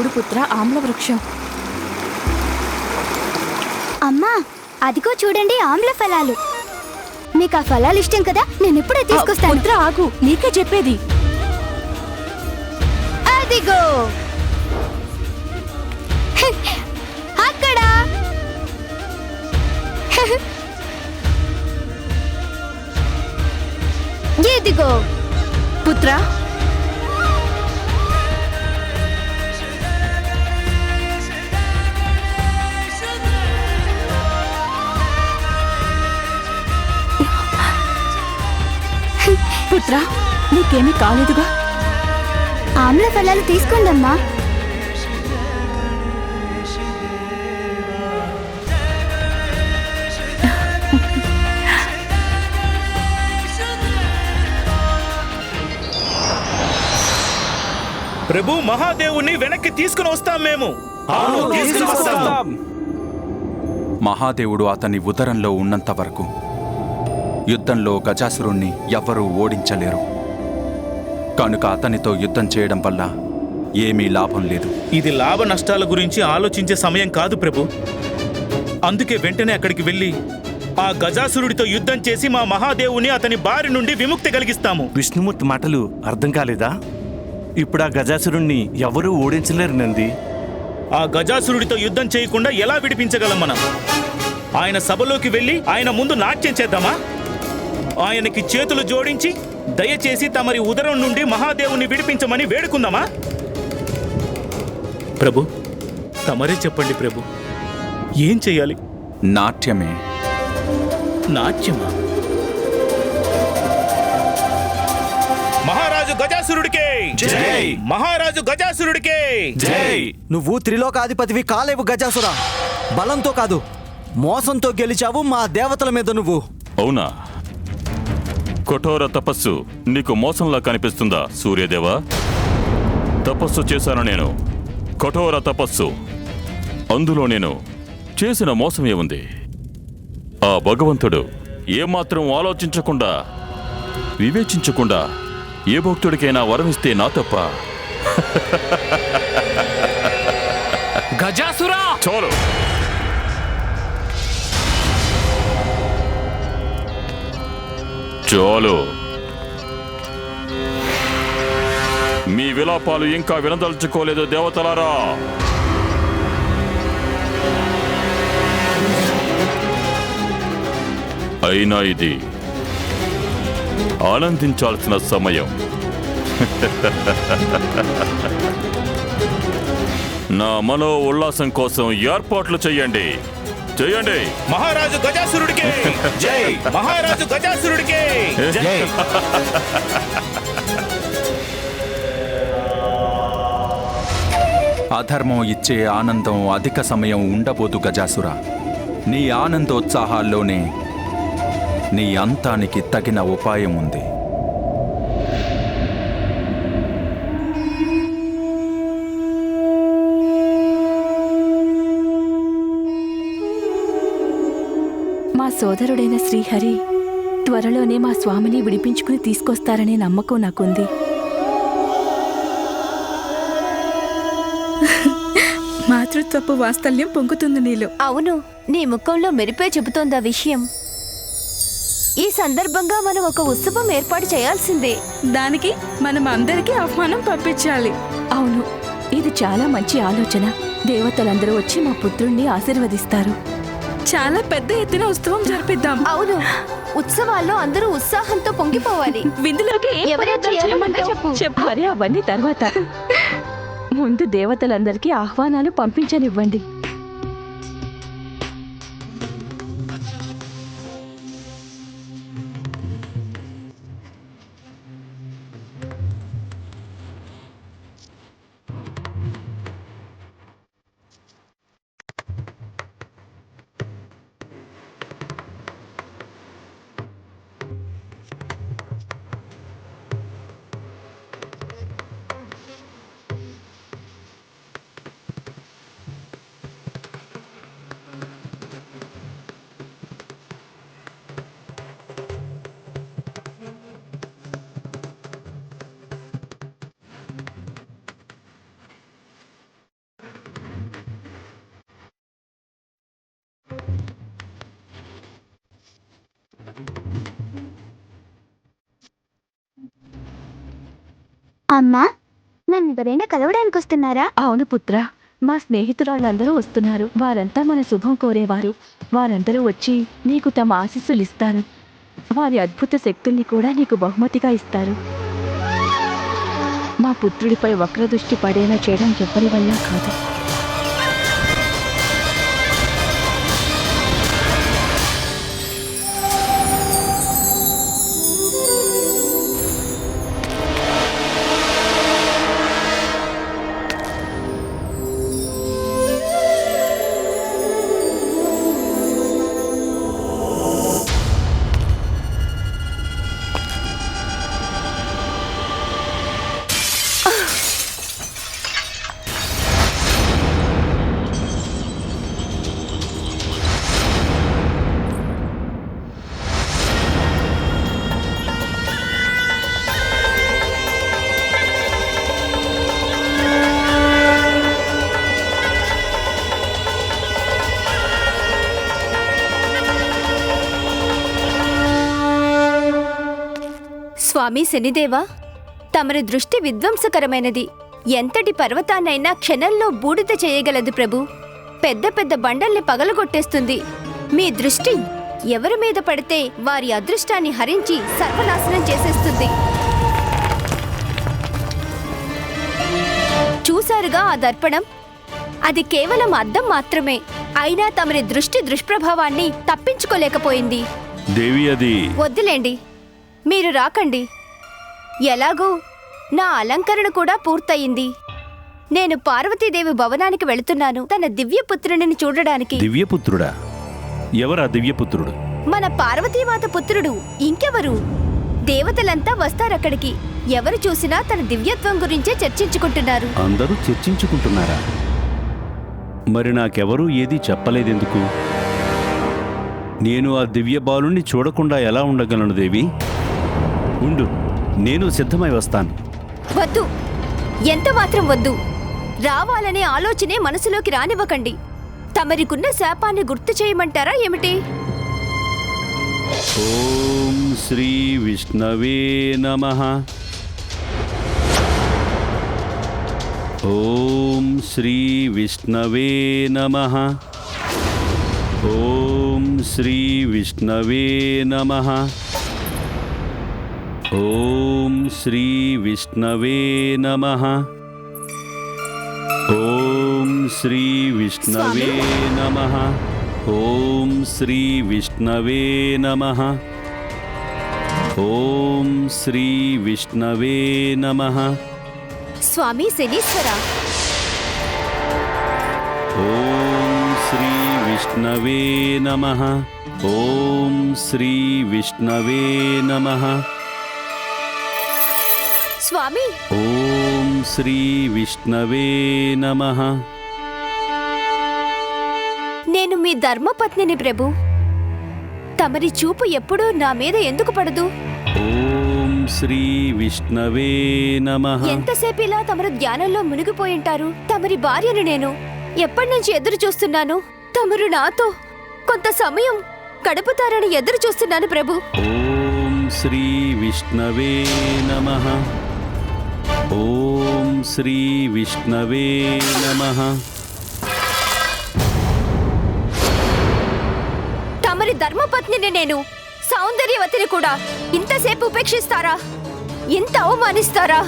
చూడు పుత్ర ఆమ్ల వృక్షం అమ్మా అదిగో చూడండి ఆమ్ల ఫలాలు. మీకు ఆ ఫలాలు ఇష్టం కదా నేను ఇప్పుడే తీసుకొస్తాను. పుత్ర ఆగు నీకే చెప్పేది. అదిగో. అక్కడ. ఇదిగో. పుత్ర పుత్ర నీకేమీ కాలేదుగా? ఆమ్ల ఫలాలు తీసుకోండి అమ్మా ప్రభు మహాదేవుని వెనక్కి తీసుకుని వస్తాం మేము. తీసుకుని వస్తాం. మహాదేవుడు అతని ఉదరంలో ఉన్నంత వరకు యుద్ధంలో గజాసురుణ్ణి ఎవ్వరూ ఓడించలేరు. కనుక అతనితో యుద్ధం చేయడం వల్ల ఏమీ లాభం లేదు. ఇది లాభ నష్టాల గురించి ఆలోచించే సమయం కాదు ప్రభు. అందుకే వెంటనే అక్కడికి వెళ్ళి ఆ గజాసురుడితో యుద్ధం చేసి మా మహాదేవుని అతని బారి నుండి విముక్తి కలిగిస్తాము. విష్ణుమూర్తి మాటలు అర్థం కాలేదా? ఇప్పుడు ఆ గజాసురుణ్ణి ఎవరూ ఓడించలేరు నంది. ఆ గజాసురుడితో యుద్ధం చేయకుండా ఎలా విడిపించగలం మనం? ఆయన సభలోకి వెళ్ళి ఆయన ముందు నాట్యం చేద్దామా? ఆయనకి చేతులు జోడించి దయచేసి తమరి ఉదరం నుండి మహాదేవుని విడిపించమని వేడుకుందామా? ప్రభు తమరే చెప్పండి ప్రభు. ఏం చెయ్యాలి నాట్యమే. నాట్యమా? మహారాజు గజాసురుడికే. జై! మహారాజు గజాసురుడికే. జై. నువ్వు త్రిలోకాధిపతివి కాలేవు గజాసురా. బలంతో కాదు మోసంతో గెలిచావు మా దేవతల మీద నువ్వు. అవునా? కఠోర తపస్సు. నీకు మోసంలా కనిపిస్తుందా సూర్యదేవా? తపస్సు చేశాను నేను. కఠోర తపస్సు. అందులో నేను చేసిన మోసమే ఉంది ఆ భగవంతుడు ఏమాత్రం ఆలోచించకుండా వివేచించకుండా ఏ భక్తుడికైనా వరమిస్తే నా తప్ప. గజాసురా! చాలు. చాలు. మీ విలాపాలు ఇంకా వినదలుచుకోలేదు దేవతలారా. అయినా ఇది ఆనందించాల్సిన సమయం. నా మనో ఉల్లాసం కోసం ఏర్పాట్లు చెయ్యండి చెయ్యండి మహారాజు గజాసురుడికే జై. మహారాజు గజాసురుడికే అధర్మం ఇచ్చే ఆనందం అధిక సమయం ఉండబోదు గజాసుర. నీ ఆనందోత్సాహాల్లోనే నీ అంతానికి తగిన ఉపాయం ఉంది. సోదరుడైన శ్రీహరి త్వరలోనే మా స్వామిని విడిపించుకుని తీసుకొస్తారనే నమ్మకం నాకుంది. మాతృత్వపు వాత్సల్యం పొంగుతుంది నీలో. అవును నీ ముఖంలో మెరిపే చెబుతోంది ఆ విషయం. ఈ సందర్భంగా మనం ఒక ఉత్సవం ఏర్పాటు చేయాల్సిందే. దానికి మనం అందరికీ ఆహ్వానం పంపించాలి. అవును ఇది చాలా మంచి ఆలోచన. దేవతలందరూ వచ్చి మా పుత్రుణ్ణి ఆశీర్వదిస్తారు. చాలా పెద్ద ఎత్తున ఉత్సవం జరిపిద్దాం. అవును. ఉత్సవాల్లో అందరూ ఉత్సాహంతో పొంగిపోవాలి. విందులోకి చెప్పు. చెప్పు. మరి అవన్నీ తర్వాత. ముందు దేవతలందరికీ ఆహ్వానాలు పంపించనివ్వండి. అమ్మా నన్ను ఎవరైనా కలవడానికి వస్తున్నారా? అవును పుత్ర మా స్నేహితురాళ్ళందరూ వస్తున్నారు. వారంతా మన శుభం కోరేవారు. వారందరూ వచ్చి నీకు తమ ఆశీస్సులు ఇస్తారు. వారి అద్భుత శక్తుల్ని కూడా నీకు బహుమతిగా ఇస్తారు. మా పుత్రుడిపై వక్రదృష్టి పడేలా చేయడం ఎవరి వల్ల కాదు. స్వామి శనిదేవా తమరి దృష్టి విధ్వంసకరమైనది. ఎంతటి పర్వతాన్నైనా క్షణంలో బూడిద చేయగలదు ప్రభు. పెద్ద పెద్ద బండల్ని పగలగొట్టేస్తుంది. మీ దృష్టి ఎవరి మీద పడితే వారి అదృష్టాన్ని హరించి సర్వనాశనం చేసేస్తుంది. చూశారుగా ఆ దర్పణం? అది కేవలం అద్దం మాత్రమే. అయినా తమరి దృష్టి దుష్ప్రభావాన్ని తప్పించుకోలేకపోయింది. దేవి అది. వద్దులేండి. మీరు రాకండి. ఎలాగో? నా అలంకరణ కూడా పూర్తయింది. నేను పార్వతీదేవి భవనానికి వెళుతున్నాను. తన దివ్యపుత్రుడిని చూడడానికి. దివ్యపుత్రుడా? ఎవరా దివ్యపుత్రుడు? మన పార్వతీమాత పుత్రుడు ఇంకెవరు? దేవతలంతా వస్తారక్కడికి. ఎవరు చూసినా తన దివ్యత్వం గురించే చర్చించుకుంటున్నారు. అందరూ చర్చించుకుంటున్నారా? మరి నాకెవరూ ఏదీ చెప్పలేదెందుకు? నేను ఆ దివ్య బాలుణ్ణి చూడకుండా ఎలా ఉండగలను దేవి? ఉండు. నేను సిద్ధమై వస్తాను. వద్దు. ఎంత మాత్రం వద్దు. రావాలనే ఆలోచనే మనసులోకి రానివ్వకండి. తమరికున్న శాపాన్ని గుర్తు చేయమంటారా ఏమిటి? ఓం శ్రీ విష్ణవే నమ. ఓం శ్రీ విష్ణవే నమ. ఓం శ్రీ విష్ణవే నమ. ఓం శ్రీ విష్ణవే నమ ఓం శ్రీ విష్ణవే నమ ఓం శ్రీ విష్ణవే నమ ఓం శ్రీ విష్ణవే నమ స్వామి శనీశ్వర ఓం శ్రీ విష్ణవే స్వామి. ఓం శ్రీ విష్ణవే నమ. నేను మీ ధర్మపత్నిని ప్రభు. తమరి చూపు ఎప్పుడూ నా మీద ఎందుకు పడదు? ఓం శ్రీ విష్ణవే నమ. ఎంతసేపు ఇలా తమరు ధ్యానంలో మునిగిపోయింటారు తమరి భార్యను నేను ఎప్పటి నుంచి ఎదురు చూస్తున్నాను? తమరు నాతో కొంత సమయం గడుపుతారని ఎదురు చూస్తున్నాను ప్రభు. ఓం శ్రీ విష్ణవే నమ. ఓం శ్రీ విష్ణవే నమ. తమరి ధర్మపత్నిని నేను సౌందర్యవతిని కూడా ఇంతసేపు ఉపేక్షిస్తారా? ఇంత అవమానిస్తారా?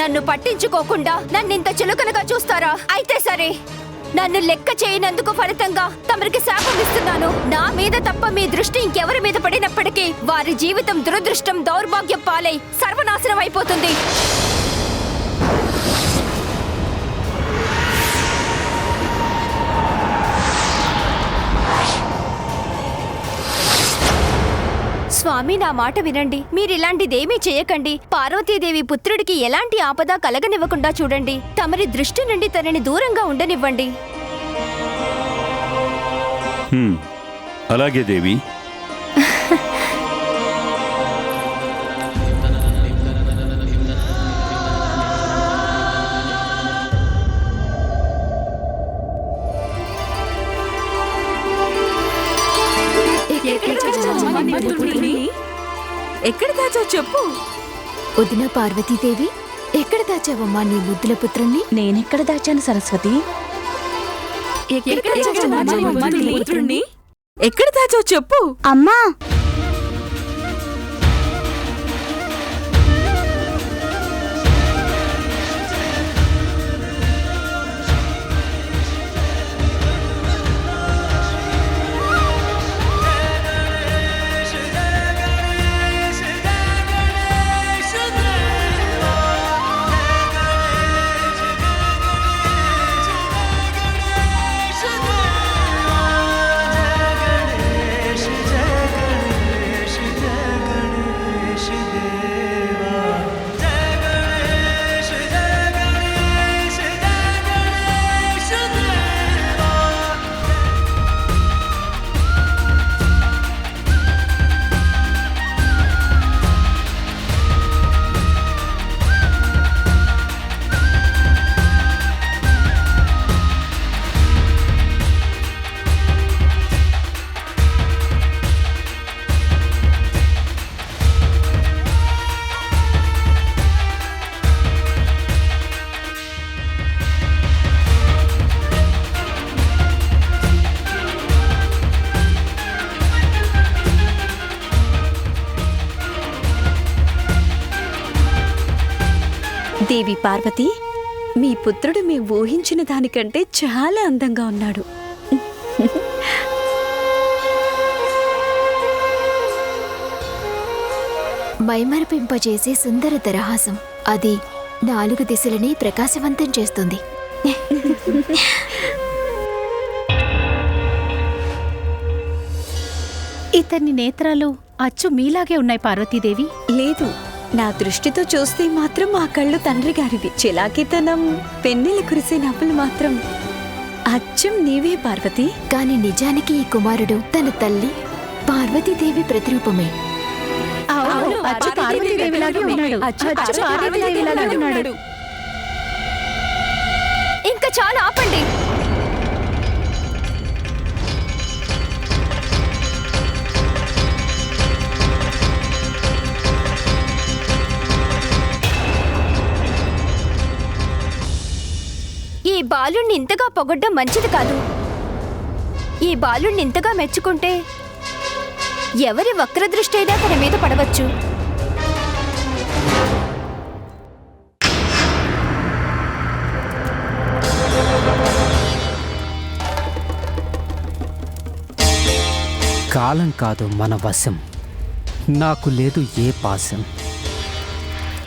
నన్ను పట్టించుకోకుండా నన్ను ఇంత చులకనగా చూస్తారా? అయితే సరే. నన్ను లెక్క చేయనందుకు ఫలితంగా తమరికి శాపం ఇస్తున్నాను. నా మీద తప్ప మీ దృష్టి ఇంకెవరి మీద పడినప్పటికీ వారి జీవితం దురదృష్టం దౌర్భాగ్యం పాలై సర్వనాశనం అయిపోతుంది. స్వామి నా మాట వినండి. మీరు ఇలాంటిదేమీ చేయకండి. పార్వతీదేవి పుత్రుడికి ఎలాంటి ఆపద కలగనివ్వకుండా చూడండి. తమరి దృష్టి నుండి తనని దూరంగా ఉండనివ్వండి. అలాగే దేవి. దాచావు చెప్పు. వదిన పార్వతీదేవి ఎక్కడ దాచావమ్మా నీ ముద్దుల పుత్రుణ్ణి? నేనెక్కడ దాచాను సరస్వతి? ఎక్కడ దాచావమ్మా నీ పుత్రుణ్ణి? ఎక్కడ దాచావు చెప్పు. అమ్మా దేవి పార్వతి మీ పుత్రుడు మేము ఊహించిన దానికంటే చాలా అందంగా ఉన్నాడు. మైమరపింపజేసే సుందర దరహాసం అది నాలుగు దిశలని ప్రకాశవంతం చేస్తుంది. ఇతని నేత్రాలు అచ్చు మీలాగే ఉన్నాయి పార్వతీదేవి? లేదు. నా దృష్టితో చూస్తే మాత్రం ఆ కళ్ళు తండ్రి గారివి. చిలాకితనం పెన్నెలు కురిసే నవ్వులు మాత్రం. అచ్చం నీవే పార్వతి. కాని నిజానికి ఈ కుమారుడు తన తల్లి పార్వతీదేవి ప్రతిరూపమే. అవును, అచ్చు పార్వతీదేవిలాగే ఉన్నాడు. అచ్చు అచ్చు పార్వతీదేవిలాగే ఉన్నాడు. ఇంకా చాలా ఆపండి. ఈ బాలుణ్ణి ఇంతగా పొగడ్డం మంచిది కాదు. ఈ బాలుణ్ణి ఇంతగా మెచ్చుకుంటే ఎవరి వక్రదృష్టి అయినా తన మీద పడవచ్చు. కాలం కాదు మన వశం. నాకు లేదు ఏ పాశం.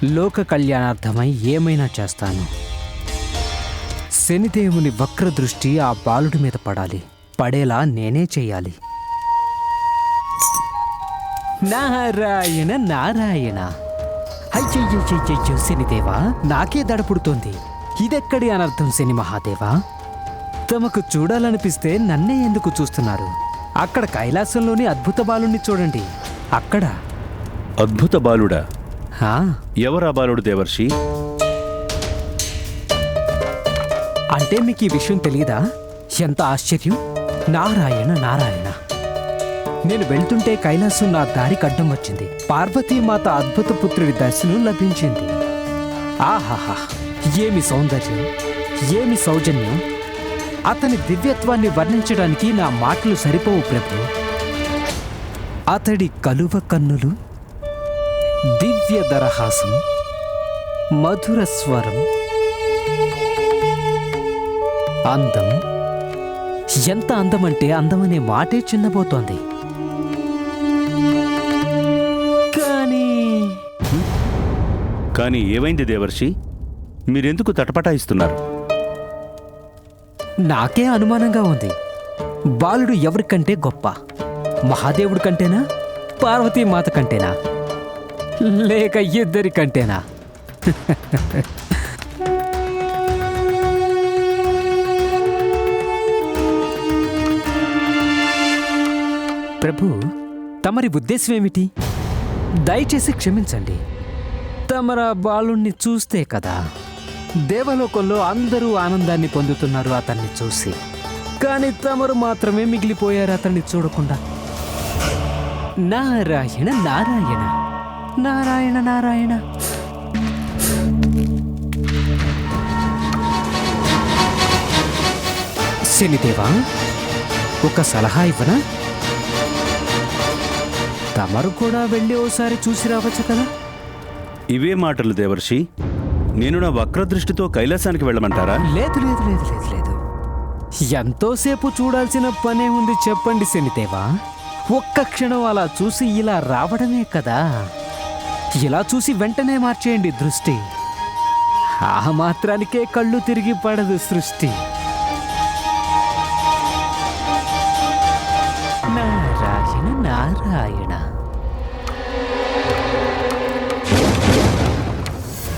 లోక కళ్యాణార్థమై ఏమైనా చేస్తాను? శనిదేవుని వక్ర దృష్టి ఆ బాలుడి మీద పడాలి. పడేలా నేనే చెయ్యాలి నారాయణ నారాయణ. శనిదేవా నాకే దడపుడుతోంది. ఇదెక్కడి అనర్థం శని మహాదేవా? తమకు చూడాలనిపిస్తే నన్నే ఎందుకు చూస్తున్నారు? అక్కడ కైలాసంలోని అద్భుత బాలుణ్ణి చూడండి. అక్కడ. అద్భుత బాలుడా? ఎవరా బాలుడు దేవర్షి? అంటే మీకు ఈ విషయం తెలియదా ఎంత ఆశ్చర్యం. నారాయణ నారాయణ. నేను వెళ్తుంటే కైలాసం నా దారి కడ్డం వచ్చింది. పార్వతీమాత అద్భుత పుత్రుడి దర్శనం లభించింది. ఆహాహా ఏమి సౌందర్యం ఏమి సౌజన్యం. అతని దివ్యత్వాన్ని వర్ణించడానికి నా మాటలు సరిపోవు ప్రభు. అతడి కలువ కన్నులు దివ్య దరహాసం మధుర స్వరం అందం? ఎంత అందమంటే అందమనే మాటే చిన్నబోతోంది. కానీ కానీ ఏమైంది దేవర్షి? మీరెందుకు తటపటాయిస్తున్నారు? నాకే అనుమానంగా ఉంది. బాలుడు ఎవరికంటే గొప్ప? మహాదేవుడి కంటేనా? పార్వతీమాత కంటేనా? లేక ఇద్దరి కంటేనా? తమరి ఉద్దేశం ఏమిటి దయచేసి క్షమించండి. తమర బాలుణ్ణి చూస్తే కదా. దేవలోకంలో అందరూ ఆనందాన్ని పొందుతున్నారు అతన్ని చూసి. కానీ తమరు మాత్రమే మిగిలిపోయారు అతన్ని చూడకుండా. నారాయణ నారాయణ. నారాయణ నారాయణ. శనిదేవా ఒక సలహా ఇవ్వనా? తమరు కూడా వెళ్ళి ఓసారి చూసి రావచ్చు కదా? ఇవే మాటలు దేవర్షి. నేను నా వక్రదృష్టితో కైలాసానికి వెళ్ళమంటారా? లేదు లేదు లేదు లేదు లేదు. ఎంతోసేపు చూడాల్సిన పనే ఉంది చెప్పండి శనిదేవా. ఒక్క క్షణం అలా చూసి ఇలా రావడమే కదా. ఇలా చూసి వెంటనే మార్చేయండి దృష్టి. ఆ మాత్రానికే కళ్ళు తిరిగి పడదు సృష్టి. నారాయణ నారాయణ.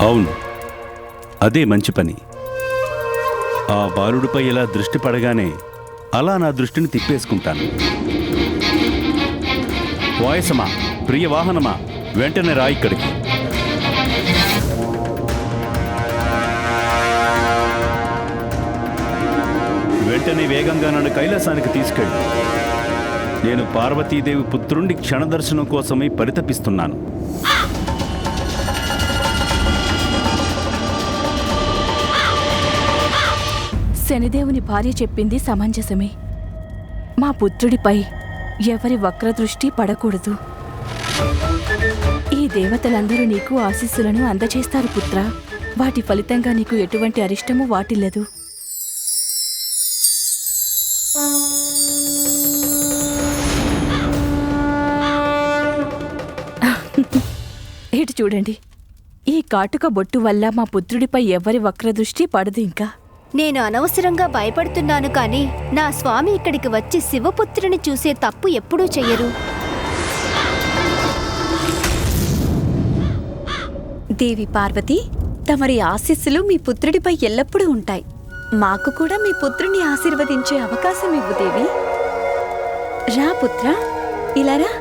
అవును. అదే మంచి పని. ఆ బాలుడిపై ఇలా దృష్టి పడగానే అలా నా దృష్టిని తిప్పేసుకుంటాను. వాయసమా ప్రియ వాహనమా వెంటనే రా ఇక్కడికి. వెంటనే వేగంగా నన్ను కైలాసానికి తీసుకెళ్ళి. నేను పార్వతీదేవి పుత్రుండి క్షణదర్శనం కోసమై పరితపిస్తున్నాను. శనిదేవుని భార్య చెప్పింది సమంజసమే. మా పుత్రుడిపై ఎవరి వక్రదృష్టి పడకూడదు. ఈ దేవతలందరూ నీకు ఆశీస్సులను అందజేస్తారు పుత్ర. వాటి ఫలితంగా నీకు ఎటువంటి అరిష్టము వాటిల్లదు. ఇటు చూడండి. ఈ కాటుక బొట్టు వల్ల మా పుత్రుడిపై ఎవరి వక్రదృష్టి పడదు ఇంకా. నేను అనవసరంగా భయపడుతున్నాను కానీ నా స్వామి ఇక్కడికి వచ్చి శివపుత్రుని చూసే తప్పు ఎప్పుడూ చెయ్యరు. దేవి పార్వతి తమరి ఆశీస్సులు మీ పుత్రుడిపై ఎల్లప్పుడూ ఉంటాయి. మాకు కూడా మీ పుత్రుని ఆశీర్వదించే అవకాశం ఇవ్వు దేవి. రా పుత్ర ఇలా రా.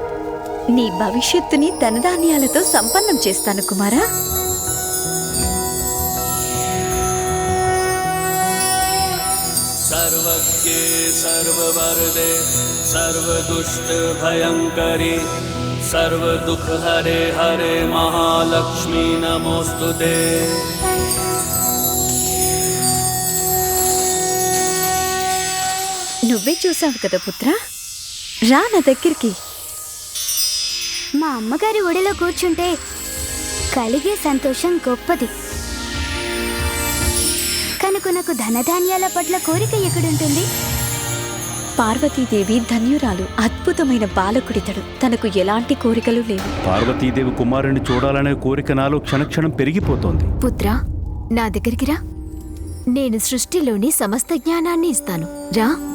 నీ భవిష్యత్తుని ధనధాన్యాలతో సంపన్నం చేస్తాను కుమారా. सर्वज्ञे सर्ववरदे सर्वदुष्टभयङ्करि सर्वदुःखहरे हरे महालक्ष्मी नमोऽस्तु ते నువ్వే చూసావు కదా పుత్ర రా నా దగ్గరికి మా అమ్మగారి ఒడిలో కూర్చుంటే కలిగే సంతోషం గొప్పది కనుక నాకు ధనధాన్యాల పట్ల కోరిక ఎక్కడుంటుంది? పార్వతీదేవి ధన్యురాలు అద్భుతమైన బాలకుడితడు. తనకు ఎలాంటి కోరికలు లేవు. పార్వతీదేవి కుమారుని చూడాలనే కోరిక నాలో క్షణక్షణం పెరిగిపోతోంది. పుత్ర నా దగ్గరికి రా. నేను సృష్టిలోని సమస్త జ్ఞానాన్ని ఇస్తాను. రా.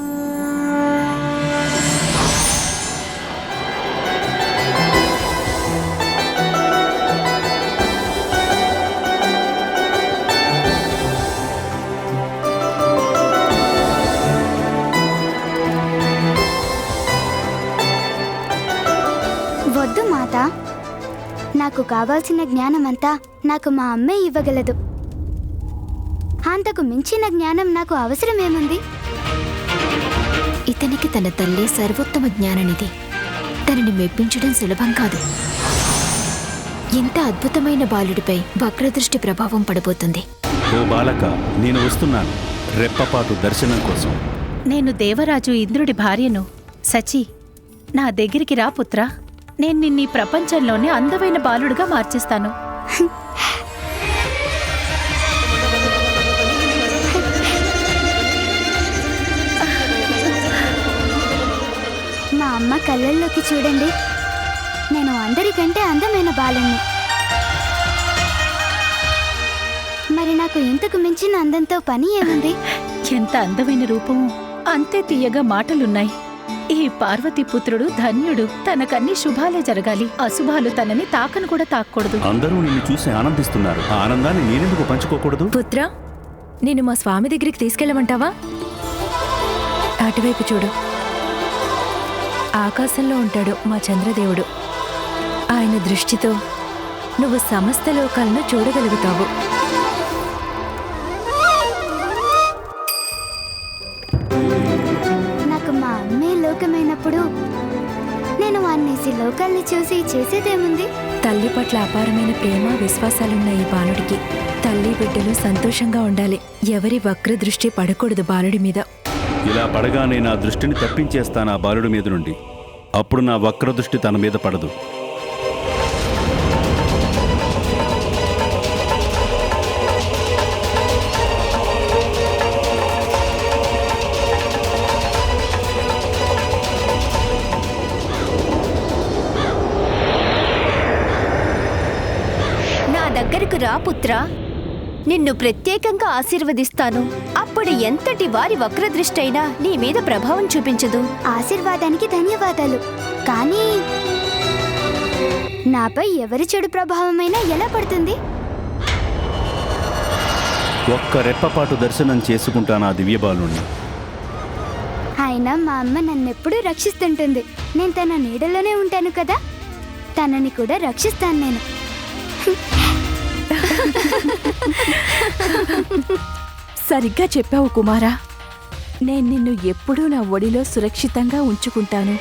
కావాల్సిన జ్ఞానమంతా నాకు మా అమ్మే ఇవ్వగలదు. అంతకు మించిన జ్ఞానం నాకు అవసరమేముంది? ఇతనికి తన తల్లి సర్వోత్తమ జ్ఞాననిధి. తనని మెప్పించడం సులభం కాదు. ఇంత అద్భుతమైన బాలుడిపై వక్రదృష్టి ప్రభావం పడబోతుంది. ఓ బాలక నేను వస్తున్నాను. రెప్పపాటు దర్శనం కోసం. నేను దేవరాజు ఇంద్రుడి భార్యను. సచి నా దగ్గరికి రా పుత్రా. నేను నిన్నీ ప్రపంచంలోనే అందమైన బాలుడుగా మార్చేస్తాను. మా అమ్మ కళ్ళల్లోకి చూడండి. నేను అందరికంటే అందమైన బాలుణ్ణి. మరి నాకు ఇంతకు మించిన అందంతో పని ఏముంది? ఎంత అందమైన రూపము అంతే తీయగా మాటలున్నాయి. ఈ పార్వతీ పుత్రుడు ధన్యుడు. తనకన్ని శుభాలే జరగాలి. అశుభాలు తనని తాకను కూడా తాక్కూడదు. అందరూ నిన్ను చూసి ఆనందిస్తున్నారు. ఆ ఆనందాన్ని నేనెందుకు పంచుకోకూడదు? పుత్ర నేను మా స్వామి దగ్గరికి తీసుకెళ్ళమంటావా? అటువైపు చూడు. ఆకాశంలో ఉంటాడు మా చంద్రదేవుడు. ఆయన దృష్టితో నువ్వు సమస్త లోకాలను చూడగలుగుతావు. లోకాల్ని చూసి చేసేదేముంది? తల్లి పట్ల అపారమైన ప్రేమ విశ్వాసాలున్న ఈ బాలుడికి తల్లి బిడ్డలు సంతోషంగా ఉండాలి. ఎవరి వక్ర దృష్టి పడకూడదు బాలుడి మీద. ఇలా పడగానే నా దృష్టిని తప్పించేస్తాను ఆ బాలుడి మీద నుండి. అప్పుడు నా వక్ర దృష్టి తన మీద పడదు. రా పుత్రా. నిన్ను ప్రత్యేకంగా ఆశీర్వదిస్తాను. అప్పుడు ఎంతటి వారి వక్రదృష్టి అయినా నీ మీద ప్రభావం చూపించదు. ఆశీర్వాదానికి ధన్యవాదాలు. కానీ నాపై ఎవరి చెడు ప్రభావమైనా ఎలా పడుతుంది? ఒక్క రెప్పపాటు దర్శనం చేసుకుంటాను ఆ దివ్యబాలుణ్ణి? అయినా మా అమ్మ నన్నెప్పుడూ రక్షిస్తుంటుంది. నేను తన నీడలోనే ఉంటాను కదా? తనని కూడా రక్షిస్తాను నేను. సరిగ్గా చెప్పావు కుమారా. నేను నిన్ను ఎప్పుడూ నా ఒడిలో సురక్షితంగా ఉంచుకుంటాను.